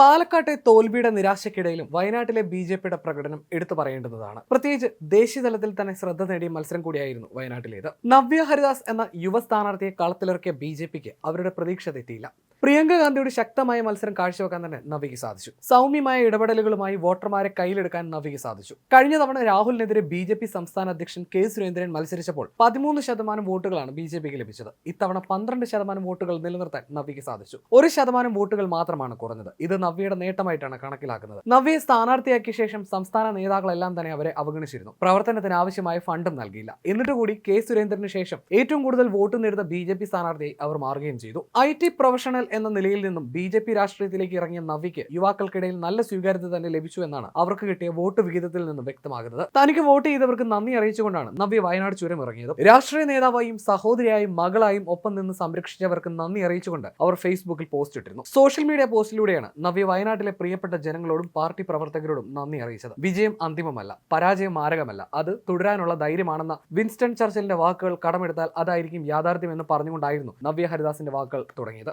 പാലക്കാട്ടെ തോൽവിയുടെ നിരാശയ്ക്കിടയിലും വയനാട്ടിലെ ബി ജെ പിയുടെ പ്രകടനം എടുത്തു പറയേണ്ടുന്നതാണ് പ്രത്യേകിച്ച് ദേശീയ തലത്തിൽ തന്നെ ശ്രദ്ധ നേടിയ മത്സരം കൂടിയായിരുന്നു വയനാട്ടിലേത്. നവ്യ ഹരിദാസ് എന്ന യുവ സ്ഥാനാർത്ഥിയെ കളത്തിലിറക്കിയ ബി അവരുടെ പ്രതീക്ഷ തെറ്റിയില്ല. പ്രിയങ്ക ഗാന്ധിയുടെ ശക്തമായ മത്സരം കാഴ്ചവെക്കാൻ തന്നെ നവ്യയ്ക്ക് സാധിച്ചു. സൗമ്യമായ ഇടപെടലുകളുമായി വോട്ടർമാരെ കയ്യിലെടുക്കാൻ നവ്യയ്ക്ക് സാധിച്ചു. കഴിഞ്ഞ തവണ രാഹുലിനെതിരെ ബി ജെ പി സംസ്ഥാന അധ്യക്ഷൻ കെ സുരേന്ദ്രൻ മത്സരിച്ചപ്പോൾ പതിമൂന്ന് ശതമാനം വോട്ടുകളാണ് ബി ജെ പിക്ക് ലഭിച്ചത്. ഇത്തവണ പന്ത്രണ്ട് ശതമാനം വോട്ടുകൾ നിലനിർത്താൻ നവ്യയ്ക്ക് സാധിച്ചു. ഒരു ശതമാനം വോട്ടുകൾ മാത്രമാണ് കുറഞ്ഞത്. ഇത് നവ്യയുടെ നേട്ടമായിട്ടാണ് കണക്കിലാക്കുന്നത്. നവ്യയെ സ്ഥാനാർത്ഥിയാക്കിയ ശേഷം സംസ്ഥാന നേതാക്കളെല്ലാം തന്നെ അവരെ അവഗണിച്ചിരുന്നു. പ്രവർത്തനത്തിന് ആവശ്യമായ ഫണ്ടും നൽകിയില്ല. എന്നിട്ട് കൂടി കെ സുരേന്ദ്രന് ശേഷം ഏറ്റവും കൂടുതൽ വോട്ട് നേടുന്ന ബി ജെ പി സ്ഥാനാർത്ഥിയായി അവർ മാറുകയും ചെയ്തു. ഐ ടി പ്രൊഫഷണൽ എന്ന നിലയിൽ നിന്നും ബി ജെ പി രാഷ്ട്രീയത്തിലേക്ക് ഇറങ്ങിയ നവിക്ക് യുവാക്കൾക്കിടയിൽ നല്ല സ്വീകാര്യത തന്നെ ലഭിച്ചു എന്നാണ് അവർക്ക് കിട്ടിയ വോട്ട് വിഹിതത്തിൽ നിന്നും വ്യക്തമാകുന്നത്. തനിക്ക് വോട്ട് ചെയ്തവർക്ക് നന്ദി അറിയിച്ചുകൊണ്ടാണ് നവ്യ വയനാട് ചുരം ഇറങ്ങിയത് രാഷ്ട്രീയ നേതാവായും സഹോദരിയായും മകളായും ഒപ്പം നിന്ന് സംരക്ഷിച്ചവർക്ക് നന്ദി അറിയിച്ചുകൊണ്ട് അവർ ഫേസ്ബുക്കിൽ പോസ്റ്റ് ഇട്ടിരുന്നു. സോഷ്യൽ മീഡിയ പോസ്റ്റിലൂടെയാണ് നവ്യ വയനാട്ടിലെ പ്രിയപ്പെട്ട ജനങ്ങളോടും പാർട്ടി പ്രവർത്തകരോടും നന്ദി അറിയിച്ചത്. വിജയം അന്തിമമല്ല പരാജയം മാരകമല്ല അത് തുടരാനുള്ള ധൈര്യമാണെന്ന വിൻസ്റ്റൺ ചർച്ചിലിന്റെ വാക്കുകൾ കടമെടുത്താൽ അതായിരിക്കും യാഥാർത്ഥ്യം എന്ന് പറഞ്ഞുകൊണ്ടായിരുന്നു നവ്യ ഹരിദാസിന്റെ വാക്കുകൾ തുടങ്ങിയത്.